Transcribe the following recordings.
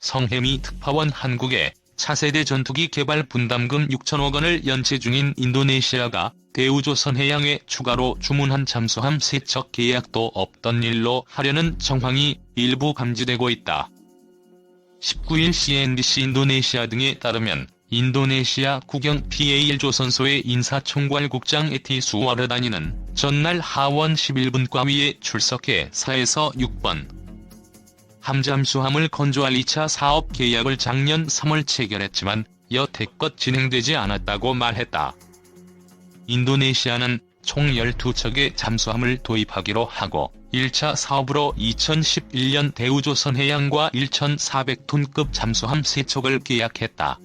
성해미 특파원 한국에 차세대 전투기 개발 분담금 6천억 원을 연체 중인 인도네시아가 대우조선 해양에 추가로 주문한 잠수함 세척 계약도 없던 일로 하려는 정황이 일부 감지되고 있다. 19일 CNBC 인도네시아 등에 따르면 인도네시아 국영 PAL 조선소의 인사총괄국장 에티 수와르다니는 전날 하원 11분과위에 출석해 4에서 6번 함잠수함을 건조할 2차 사업 계약을 작년 3월 체결했지만 여태껏 진행되지 않았다고 말했다. 인도네시아는 총 12척의 잠수함을 도입하기로 하고 1차 사업으로 2011년 대우조선 해양과 1,400톤급 잠수함 3척을 계약했다.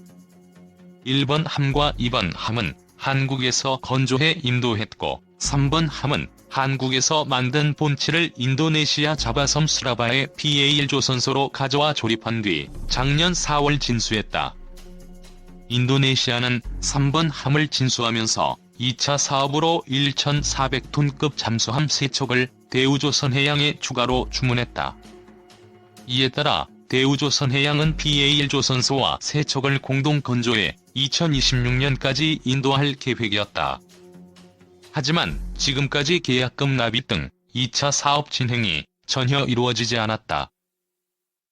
1번 함과 2번 함은 한국에서 건조해 인도했고 3번 함은 한국에서 만든 본체를 인도네시아 자바섬 수라바의 PAL 조선소로 가져와 조립한 뒤 작년 4월 진수했다. 인도네시아는 3번 함을 진수하면서 2차 사업으로 1,400톤급 잠수함 3척을 대우조선해양에 추가로 주문했다. 이에 따라 대우조선해양은 PAL 조선소와 3척을 공동 건조해 2026년까지 인도할 계획이었다. 하지만 지금까지 계약금 납입 등 2차 사업 진행이 전혀 이루어지지 않았다.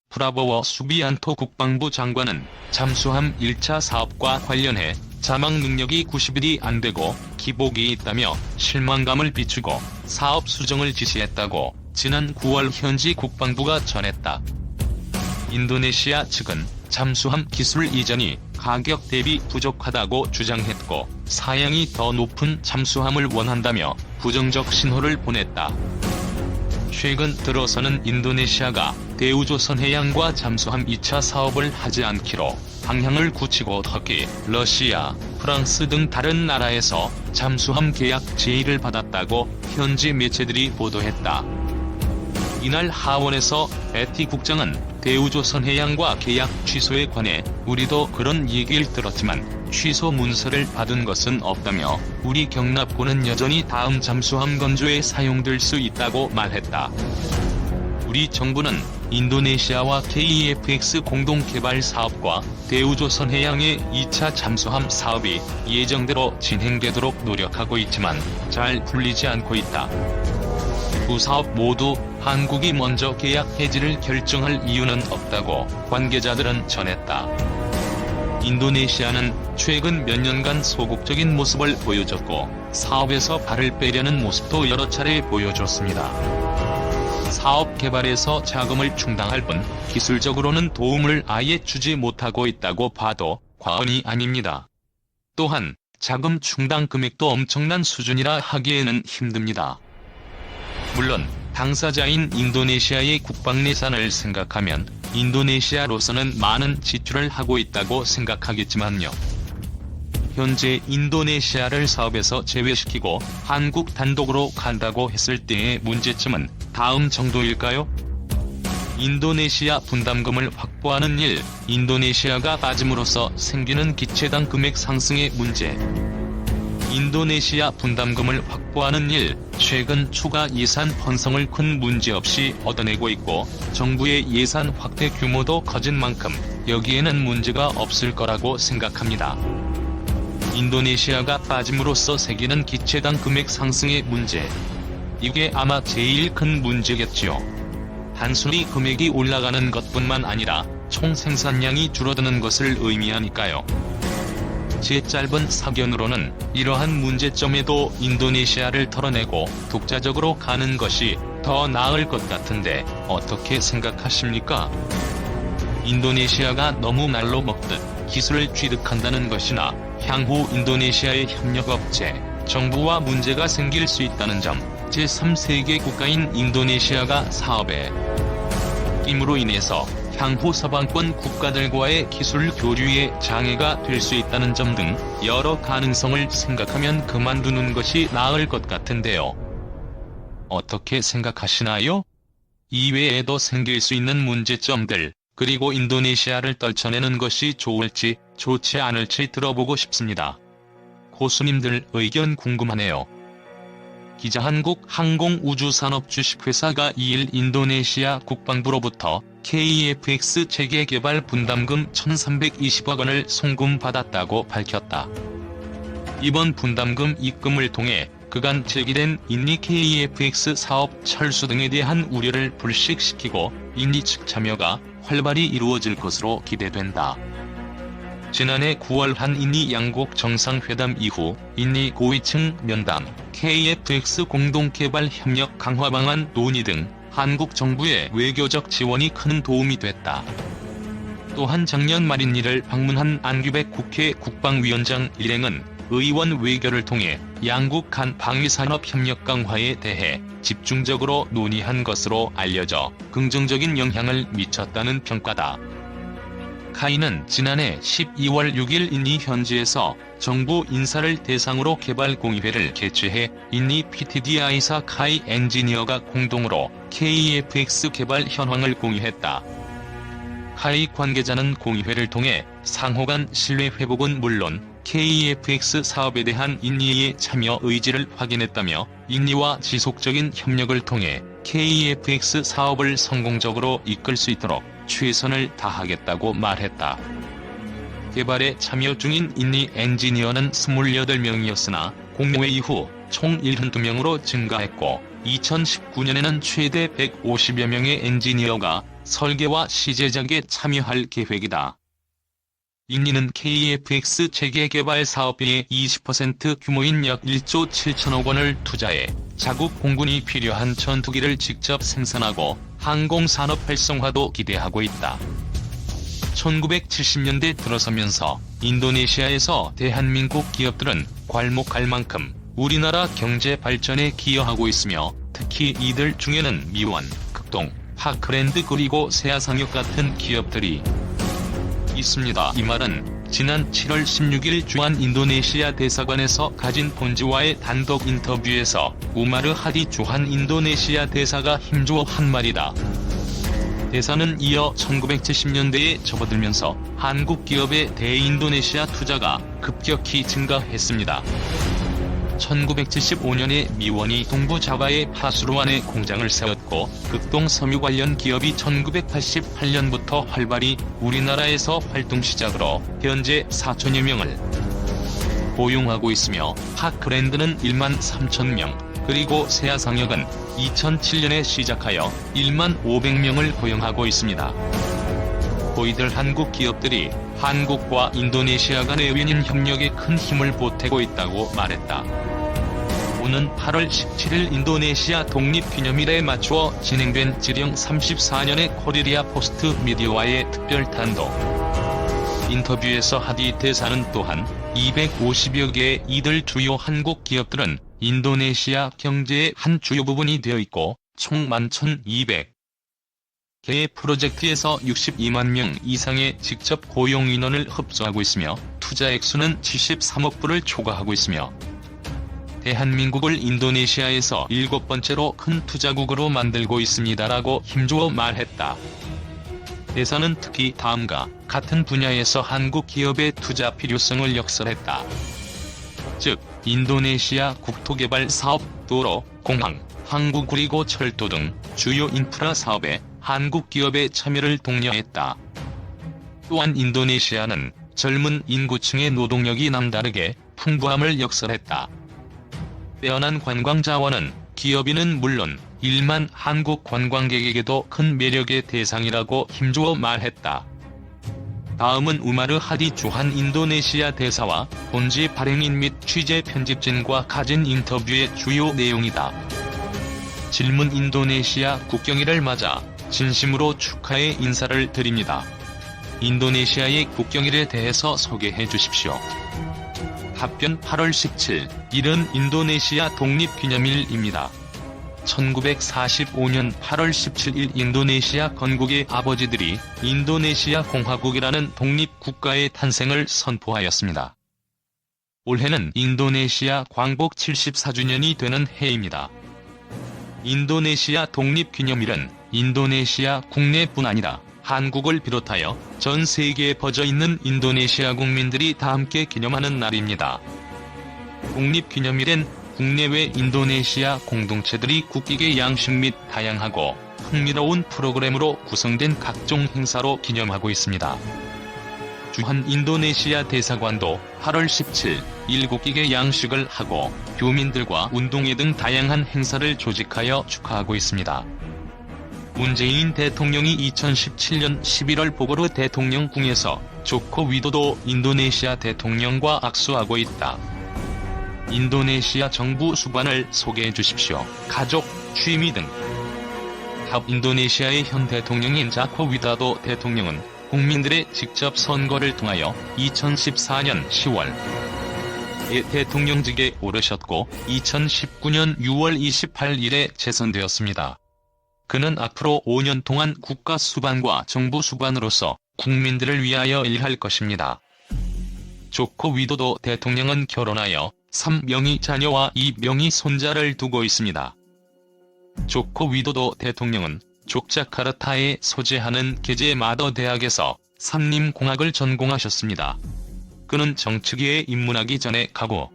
프라보워 수비안토 국방부 장관은 잠수함 1차 사업과 관련해 자막 능력이 90일이 안 되고 기복이 있다며 실망감을 비추고 사업 수정을 지시했다고 지난 9월 현지 국방부가 전했다. 인도네시아 측은 잠수함 기술 이전이 가격 대비 부족하다고 주장했고 사양이 더 높은 잠수함을 원한다며 부정적 신호를 보냈다. 최근 들어서는 인도네시아가 대우조선 해양과 잠수함 2차 사업을 하지 않기로 방향을 굳히고 터키, 러시아, 프랑스 등 다른 나라에서 잠수함 계약 제의를 받았다고 현지 매체들이 보도했다. 이날 하원에서 에티 국장은 대우조선 해양과 계약 취소에 관해 우리도 그런 얘기를 들었지만 취소 문서를 받은 것은 없다며 우리 경납고는 여전히 다음 잠수함 건조에 사용될 수 있다고 말했다. 우리 정부는 인도네시아와 KEFX 공동 개발 사업과 대우조선 해양의 2차 잠수함 사업이 예정대로 진행되도록 노력하고 있지만 잘 풀리지 않고 있다. 두 사업 모두 한국이 먼저 계약 해지를 결정할 이유는 없다고 관계자들은 전했다. 인도네시아는 최근 몇 년간 소극적인 모습을 보여줬고 사업에서 발을 빼려는 모습도 여러 차례 보여줬습니다. 사업 개발에서 자금을 충당할 뿐 기술적으로는 도움을 아예 주지 못하고 있다고 봐도 과언이 아닙니다. 또한 자금 충당 금액도 엄청난 수준이라 하기에는 힘듭니다. 물론 당사자인 인도네시아의 국방 예산을 생각하면 인도네시아로서는 많은 지출을 하고 있다고 생각하겠지만요. 현재 인도네시아를 사업에서 제외시키고 한국 단독으로 간다고 했을 때의 문제점은 다음 정도일까요? 인도네시아 분담금을 확보하는 일, 인도네시아가 빠짐으로써 생기는 기체당 금액 상승의 문제. 인도네시아 분담금을 확보하는 일, 최근 추가 예산 편성을 큰 문제 없이 얻어내고 있고 정부의 예산 확대 규모도 커진 만큼 여기에는 문제가 없을 거라고 생각합니다. 인도네시아가 빠짐으로써 생기는 기체당 금액 상승의 문제. 이게 아마 제일 큰 문제겠지요. 단순히 금액이 올라가는 것뿐만 아니라 총 생산량이 줄어드는 것을 의미하니까요. 제 짧은 사견으로는 이러한 문제점에도 인도네시아를 털어내고 독자적으로 가는 것이 더 나을 것 같은데 어떻게 생각하십니까? 인도네시아가 너무 날로 먹듯 기술을 취득한다는 것이나 향후 인도네시아의 협력업체, 정부와 문제가 생길 수 있다는 점, 제3세계 국가인 인도네시아가 사업에 임으로 인해서 향후 서방권 국가들과의 기술 교류에 장애가 될 수 있다는 점 등 여러 가능성을 생각하면 그만두는 것이 나을 것 같은데요. 어떻게 생각하시나요? 이외에도 생길 수 있는 문제점들, 그리고 인도네시아를 떨쳐내는 것이 좋을지 좋지 않을지 들어보고 싶습니다. 고수님들 의견 궁금하네요. 기자 한국 항공우주산업 주식회사가 2일 인도네시아 국방부로부터 KFX 체계 개발 분담금 1320억 원을 송금받았다고 밝혔다. 이번 분담금 입금을 통해 그간 제기된 인니 KFX 사업 철수 등에 대한 우려를 불식시키고 인니 측 참여가 활발히 이루어질 것으로 기대된다. 지난해 9월 한 인니 양국 정상회담 이후 인니 고위층 면담, KFX 공동개발 협력 강화 방안 논의 등 한국 정부의 외교적 지원이 큰 도움이 됐다. 또한 작년 말 인니를 방문한 안규백 국회 국방위원장 일행은 의원 외교를 통해 양국 간 방위산업 협력 강화에 대해 집중적으로 논의한 것으로 알려져 긍정적인 영향을 미쳤다는 평가다. 카이는 지난해 12월 6일 인니 현지에서 정부 인사를 대상으로 개발 공의회를 개최해 인니 PTDI사 카이 엔지니어가 공동으로 KFX 개발 현황을 공유했다. 카이 관계자는 공의회를 통해 상호 간 신뢰 회복은 물론 KFX 사업에 대한 인니의 참여 의지를 확인했다며 인니와 지속적인 협력을 통해 KFX 사업을 성공적으로 이끌 수 있도록 최선을 다하겠다고 말했다. 개발에 참여 중인 인니 엔지니어는 28명이었으나 공모회 이후 총 72명으로 증가했고 2019년에는 최대 150여 명의 엔지니어가 설계와 시제작에 참여할 계획이다. 인니는 KFX 체계 개발 사업비의 20% 규모인 약 1조 7천억 원을 투자해 자국 공군이 필요한 전투기를 직접 생산하고 항공산업 활성화도 기대하고 있다. 1970년대 들어서면서 인도네시아에서 대한민국 기업들은 괄목할 만큼 우리나라 경제 발전에 기여하고 있으며 특히 이들 중에는 미원, 극동, 파크랜드 그리고 세아상역 같은 기업들이 있습니다. 이 말은 지난 7월 16일 주한 인도네시아 대사관에서 가진 본지와의 단독 인터뷰에서 우마르 하디 주한 인도네시아 대사가 힘주어 한 말이다. 대사는 이어 1970년대에 접어들면서 한국 기업의 대인도네시아 투자가 급격히 증가했습니다. 1975년에 미원이 동부 자바의 파수로안에 공장을 세웠고 극동 섬유 관련 기업이 1988년부터 활발히 우리나라에서 활동 시작으로 현재 4천여 명을 고용하고 있으며 파크랜드는 1만 3천 명, 그리고 세아상역은 2007년에 시작하여 1만 500명을 고용하고 있습니다. 고이들 한국 기업들이 한국과 인도네시아 간의 외인 협력에 큰 힘을 보태고 있다고 말했다. 오는 8월 17일 인도네시아 독립기념일에 맞추어 진행된 지령 34년의 코리리아 포스트 미디어와의 특별 단독 인터뷰에서 하디 대사는 또한 250여 개의 이들 주요 한국 기업들은 인도네시아 경제의 한 주요 부분이 되어 있고 총 11,200 개의 프로젝트에서 62만 명 이상의 직접 고용 인원을 흡수하고 있으며 투자 액수는 73억 불을 초과하고 있으며 대한민국을 인도네시아에서 일곱 번째로 큰 투자국으로 만들고 있습니다라고 힘주어 말했다. 대사는 특히 다음과 같은 분야에서 한국 기업의 투자 필요성을 역설했다. 즉, 인도네시아 국토개발 사업, 도로, 공항, 항구 그리고 철도 등 주요 인프라 사업에 한국 기업의 참여를 독려했다. 또한 인도네시아는 젊은 인구층의 노동력이 남다르게 풍부함을 역설했다. 빼어난 관광 자원은 기업인은 물론 일만 한국 관광객에게도 큰 매력의 대상이라고 힘주어 말했다. 다음은 우마르 하디 주한 인도네시아 대사와 본지 발행인 및 취재 편집진과 가진 인터뷰의 주요 내용이다. 질문 인도네시아 국경일을 맞아 진심으로 축하의 인사를 드립니다. 인도네시아의 국경일에 대해서 소개해 주십시오. 답변 8월 17일, 일은 인도네시아 독립기념일입니다. 1945년 8월 17일 인도네시아 건국의 아버지들이 인도네시아 공화국이라는 독립국가의 탄생을 선포하였습니다. 올해는 인도네시아 광복 74주년이 되는 해입니다. 인도네시아 독립기념일은 인도네시아 국내뿐 아니라 한국을 비롯하여 전 세계에 퍼져 있는 인도네시아 국민들이 다 함께 기념하는 날입니다. 독립기념일엔 국내외 인도네시아 공동체들이 국기계 양식 및 다양하고 흥미로운 프로그램으로 구성된 각종 행사로 기념하고 있습니다. 주한 인도네시아 대사관도 8월 17일 일국기계 양식을 하고 교민들과 운동회 등 다양한 행사를 조직하여 축하하고 있습니다. 문재인 대통령이 2017년 11월 보고르 대통령궁에서 조코 위도도 인도네시아 대통령과 악수하고 있다. 인도네시아 정부 수반을 소개해 주십시오. 가족, 취미 등. 합 인도네시아의 현 대통령인 자코 위다도 대통령은 국민들의 직접 선거를 통하여 2014년 10월 예 대통령직에 오르셨고 2019년 6월 28일에 재선되었습니다. 그는 앞으로 5년 동안 국가 수반과 정부 수반으로서 국민들을 위하여 일할 것입니다. 조코 위도도 대통령은 결혼하여 3명의 자녀와 2명의 손자를 두고 있습니다. 조코 위도도 대통령은 족자카르타에 소재하는 게제 마더 대학에서 산림공학을 전공하셨습니다. 그는 정치계에 입문하기 전에 가구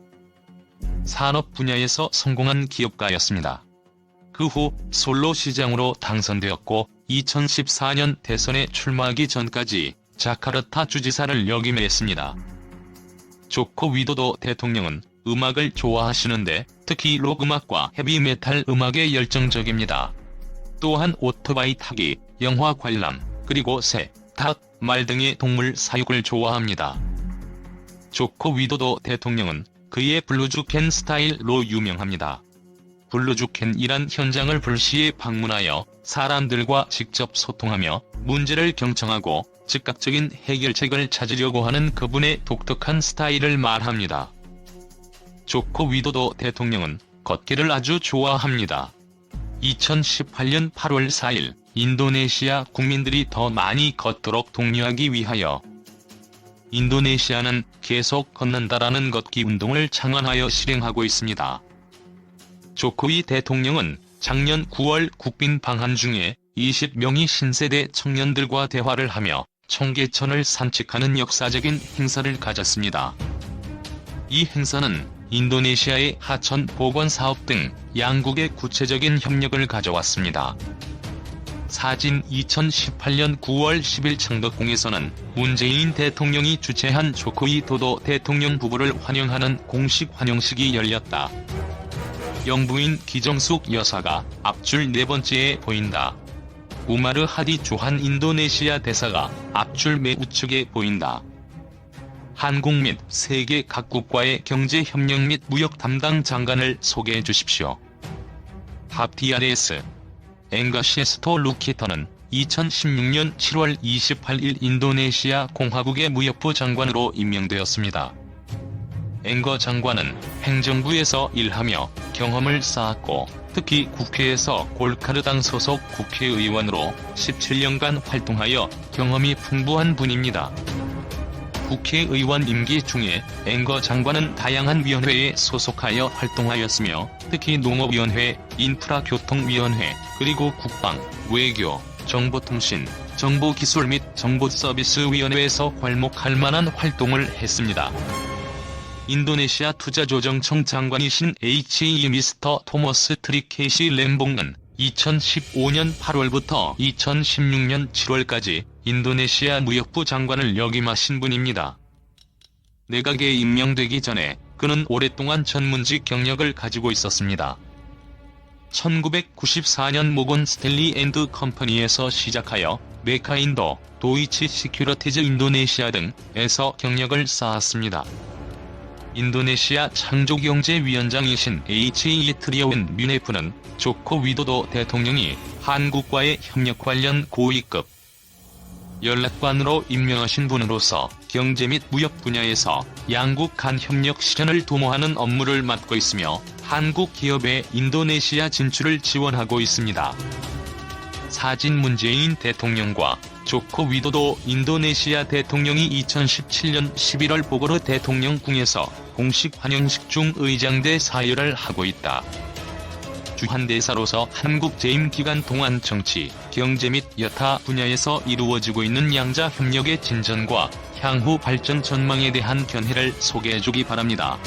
산업 분야에서 성공한 기업가였습니다. 그 후 솔로 시장으로 당선되었고 2014년 대선에 출마하기 전까지 자카르타 주지사를 역임했습니다. 조코 위도도 대통령은 음악을 좋아하시는데 특히 록 음악과 헤비메탈 음악에 열정적입니다. 또한 오토바이 타기, 영화 관람, 그리고 새, 닭, 말 등의 동물 사육을 좋아합니다. 조코 위도도 대통령은 그의 블루주캔 스타일로 유명합니다. 블루주캔이란 현장을 불시에 방문하여 사람들과 직접 소통하며 문제를 경청하고 즉각적인 해결책을 찾으려고 하는 그분의 독특한 스타일을 말합니다. 조코 위도도 대통령은 걷기를 아주 좋아합니다. 2018년 8월 4일 인도네시아 국민들이 더 많이 걷도록 독려하기 위하여 인도네시아는 계속 걷는다라는 걷기 운동을 창안하여 실행하고 있습니다. 조코위 대통령은 작년 9월 국빈 방한 중에 20명의 신세대 청년들과 대화를 하며 청계천을 산책하는 역사적인 행사를 가졌습니다. 이 행사는 인도네시아의 하천 보건 사업 등 양국의 구체적인 협력을 가져왔습니다. 사진 2018년 9월 10일 창덕궁에서는 문재인 대통령이 주최한 조코이 도도 대통령 부부를 환영하는 공식 환영식이 열렸다. 영부인 기정숙 여사가 앞줄 네 번째에 보인다. 우마르 하디 주한 인도네시아 대사가 앞줄 맨 우측에 보인다. 한국 및 세계 각국과의 경제 협력 및 무역 담당 장관을 소개해 주십시오. 합DRS 엥가시에스토 루키터는 2016년 7월 28일 인도네시아 공화국의 무역부 장관으로 임명되었습니다. 엥거 장관은 행정부에서 일하며 경험을 쌓았고 특히 국회에서 골카르당 소속 국회의원으로 17년간 활동하여 경험이 풍부한 분입니다. 국회의원 임기 중에 앵거 장관은 다양한 위원회에 소속하여 활동하였으며 특히 농업위원회, 인프라교통위원회, 그리고 국방, 외교, 정보통신, 정보기술 및 정보서비스위원회에서 괄목할 만한 활동을 했습니다. 인도네시아 투자조정청 장관이신 H.E. 미스터 토머스 트리케시 램봉은 2015년 8월부터 2016년 7월까지 인도네시아 무역부 장관을 역임하신 분입니다. 내각에 임명되기 전에 그는 오랫동안 전문직 경력을 가지고 있었습니다. 1994년 모건 스텔리 앤드 컴퍼니에서 시작하여 메카인도, 도이치 시큐러티즈 인도네시아 등에서 경력을 쌓았습니다. 인도네시아 창조경제위원장이신 H.E. 트리오운 뮤네프는 조코 위도도 대통령이 한국과의 협력 관련 고위급 연락관으로 임명하신 분으로서 경제 및 무역 분야에서 양국 간 협력 실현을 도모하는 업무를 맡고 있으며 한국 기업의 인도네시아 진출을 지원하고 있습니다. 사진 문재인 대통령과 조코 위도도 인도네시아 대통령이 2017년 11월 보고르 대통령궁에서 공식 환영식 중 의장대 사열을 하고 있다. 주한 대사로서 한국 재임 기간 동안 정치, 경제 및 여타 분야에서 이루어지고 있는 양자 협력의 진전과 향후 발전 전망에 대한 견해를 소개해주기 바랍니다.